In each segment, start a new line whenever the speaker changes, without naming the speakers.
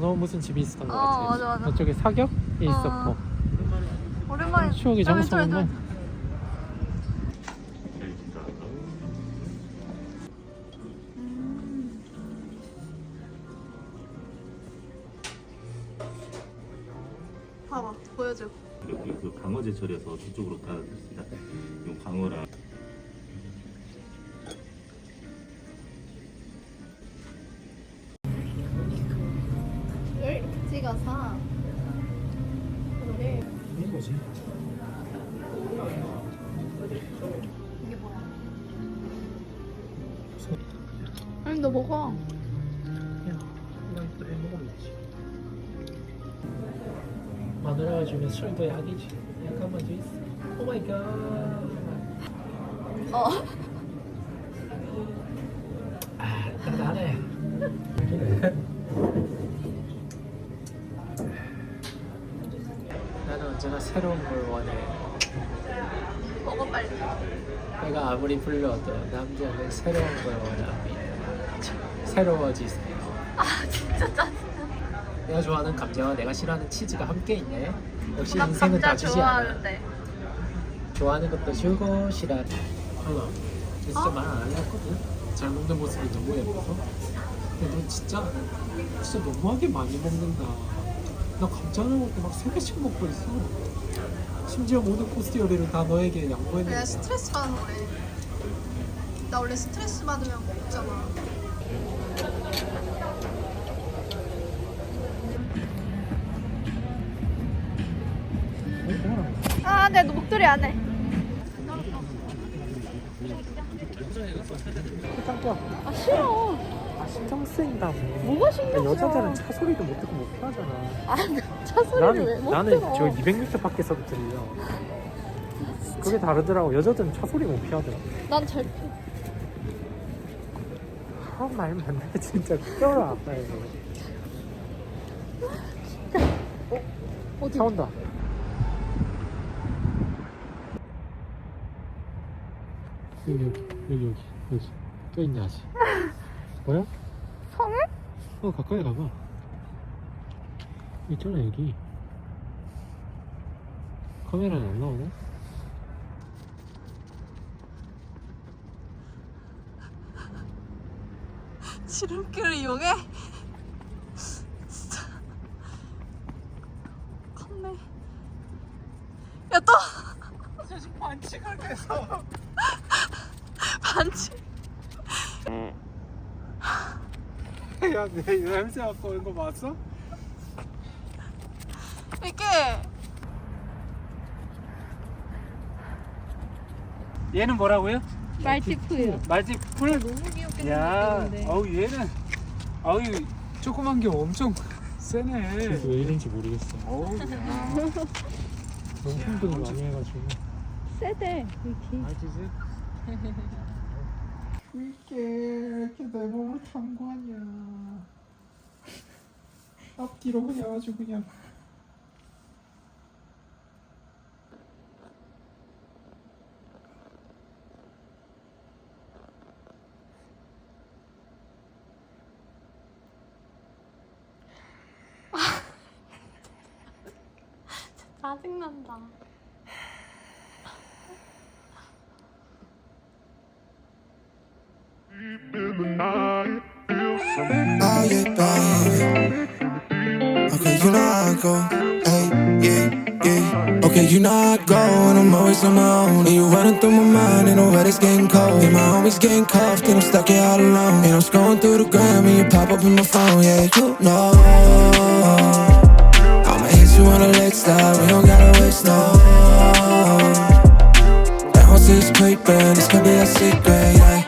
같이 비슷한 것
어,
같아.
맞아, 맞아.
저쪽에 사격이 있었고.
오랜만에 아,
장수했네.
왼쪽. 봐봐 보여줘
여기 그 광어 제철이어서 저쪽으로 가겠습니다. 이 광어랑
너 먹어
또. 마누라가 주면 술도 약이지. 약한 맛도 있어. 오 마이 갓.
어
아, 나네. 나는 언제나 새로운 걸 원해.
먹어 빨리
내가 아무리 불러도 남자는 새로운 걸 원합니다. 새로워지세요.
아 진짜 짜증나
내가 좋아하는 감자와 내가 싫어하는 치즈가 함께 있네. 역시
나
인생은
감자
다 주지 않아.
좋아하는데
좋아하는 것도 주고 싫어. 하나, 진짜
어?
말안 하려거든. 잘 먹는 모습이 너무 예뻐서. 근데 너 진짜 진짜 너무하게 많이 먹는다. 나 감자 먹을 때막세 개씩 먹고 있어. 심지어 모든 코스 요리를 다 너에게 양보했는데.
내가 스트레스 받아서 그래 나 원래 스트레스 받으면 먹잖아 아, 내 목도리 안 해. 아, 싫어.
아 신경 쓰인다고.
뭐가 신경 쓰여?
여자들은 차 소리도 못 듣고 못 가잖아.
아, 차 소리를 왜
나는
못
나는
들어?
저 200m 밖에서도 들려. 그게 다르더라고. 여자들은 차 소리 못 피하더라.
난잘
아 말면 안 돼. 진짜 뼈를 아파 이거.
어디?
차 온다. 여기 여기 여기 여기 여기 또 있냐 아직? 뭐야?
성을?
어 가까이 가봐. 있잖아 여기. 카메라는 안 나오네?
지름길을 이용해? 진짜 컸네 야 또!
지금 반칙하게 해서.
반칙
야, 내 냄새 맡고 온 거 봤어?
이게
얘는 뭐라고요?
말티푸예요
말지 풀.
너무 귀엽게
야,
생겼는데
어우 얘는 어우 조그만 게 엄청 세네. 왜 이런지 모르겠어. 어우 야. 너무 흥분을 많이 해가지고.
세대 이렇게
알지지? 이게 이렇게 내 몸을 아니야. 앞뒤로 그냥 아주 그냥.
짜증난다
go. Hey, yeah, yeah. Okay, you know I go, and I'm always on my own. And you running through my mind, and the weather's getting cold. And my homies getting cuffed, and I'm stuck here all alone. And I'm scrolling through the gram, and you pop up in my phone. Yeah, you know. I'ma hit you on a leg we don't gotta waste no. That house is creeping, this could be a secret. Yeah.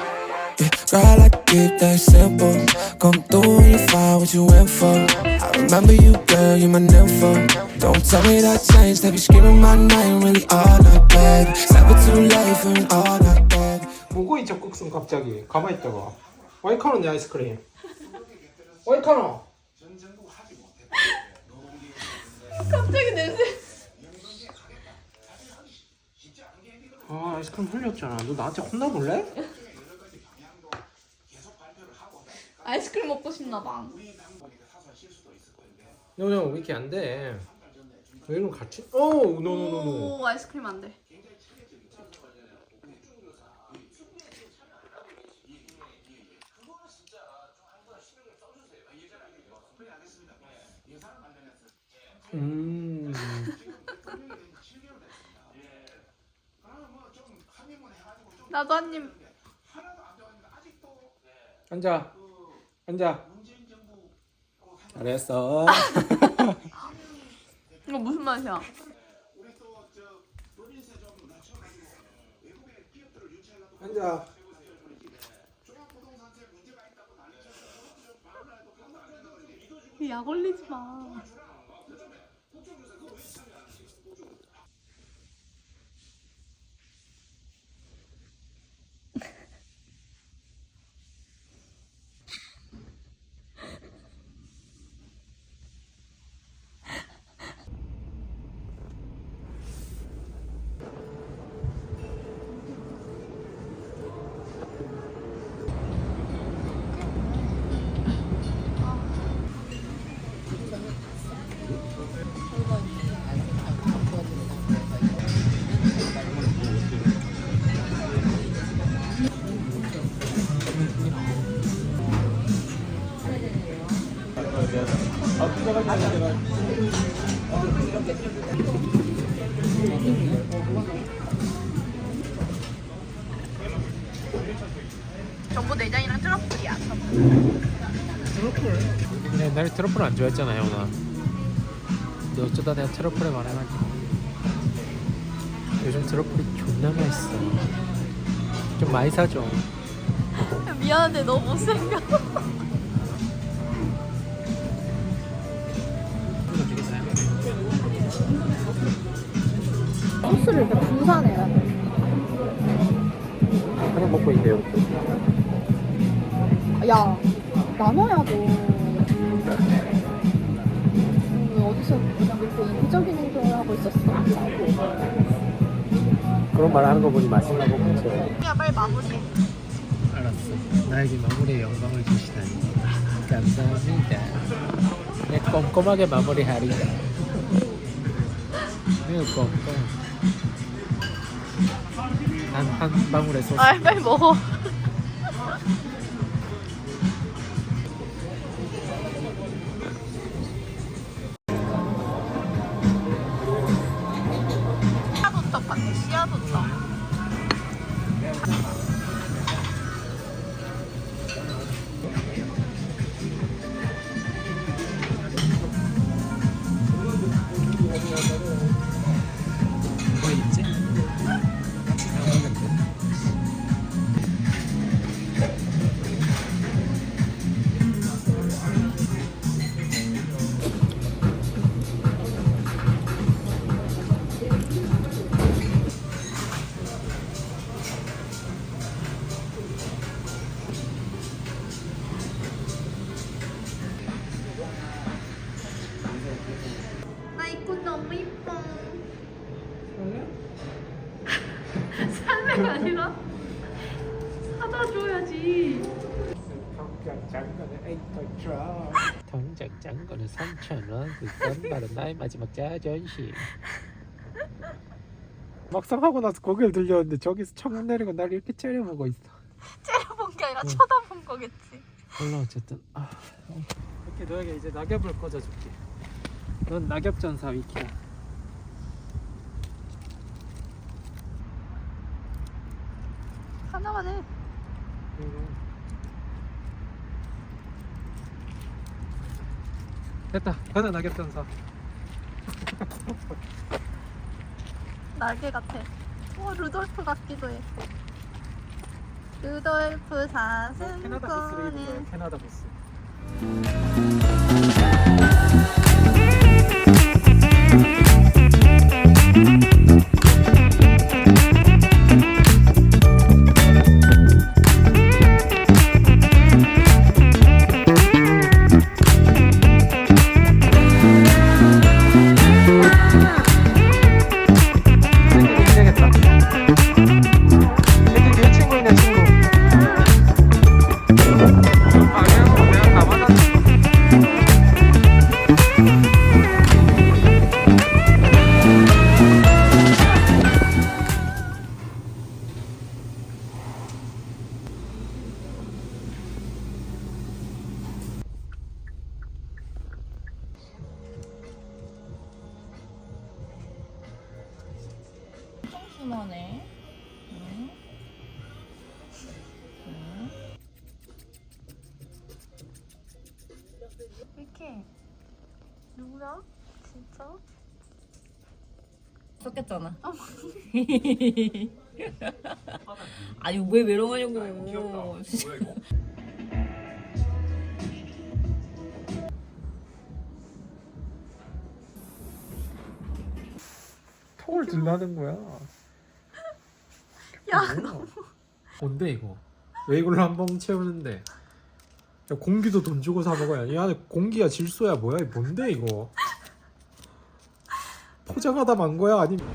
Girl, I like it that simple. Come through when you find what you went for. I remember you, girl, you my nympho. Don't tell me that changed, they be screaming my name really all night, baby. Never too late for an all night, baby.
뭐고 이 적극성 갑자기 가만히 있다가 와이 카노 내 아이스크림 와이 카노
갑자기 냄새
아 아이스크림 흘렸잖아 너 나한테 혼나볼래?
아이스크림 먹고 싶나 봐
노노 왜 이렇게 안 돼? 왜 이런 같이? 오 노노노노.
오 아이스크림 안 돼.
음.
나도 한 입.
앉아. 앉아. 잘했어.
이거 무슨 맛이야?
앉아.
약 올리지 마. 전부 내장이랑 트러플이야.
근데 옛날에 트러플 안 좋아했잖아 형아. 근데 어쩌다 내가 트러플에 반해가지고 요즘 트러플이 존나 맛있어. 좀 많이 사줘.
미안한데 너 못생겨. 소스를 이렇게 분산해야 돼.
하나 먹고 있네요.
야, 나눠야 돼. 음, 어디서 이렇게 이기적인 행동을 하고 있었어?
그런 말 하는 거 보니 맛있나 보겠지.
야, 빨리 마무리해.
알았어. 나에게 마무리의 영광을 주시다니. 감사합니다. 내 꼼꼼하게 마무리하리다. 매우 꼼꼼. 난한 방울의 소스.
아, 빨리 먹어.
당장 장거는 3,000원. 그건 바로 나의 마지막 자존심. 막상 하고 나서 고개를 들렸는데 저기서 창문 내리고 날 이렇게 째려보고 있어.
째려본 게 아니라
응.
쳐다본 거겠지.
몰라 어쨌든. 아, 이렇게 너에게 이제 낙엽을 꽂아줄게. 넌 낙엽 전사 위키야.
하나만 해.
됐다. 가자 낙엽 전사.
날개 같아. 오 루돌프 같기도 해. 루돌프
캐나다 거야
사슴꾼은
캐나다 보스 심하네. 응? 응?
이렇게 누구야? 진짜?
섞였잖아. 어. 아니 왜 외로워하냐고.
톡을 들라는 거야.
야,
뭐야? 뭔데 이거? 왜 이걸로 한 번 채우는데? 야, 공기도 돈 주고 사 먹어야 이 안에 공기야 질소야 뭐야 이 뭔데 이거? 포장하다 만 거야 아니면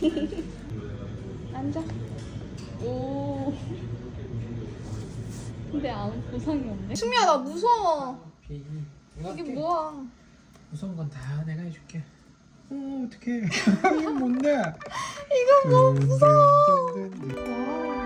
앉아. 아무 보상이 없네.
승미야, 나 무서워. 이게 뭐야?
무서운 건 다 내가 해줄게. 어 어떡해 이건 뭔데? 이건 너무 무서워.
와.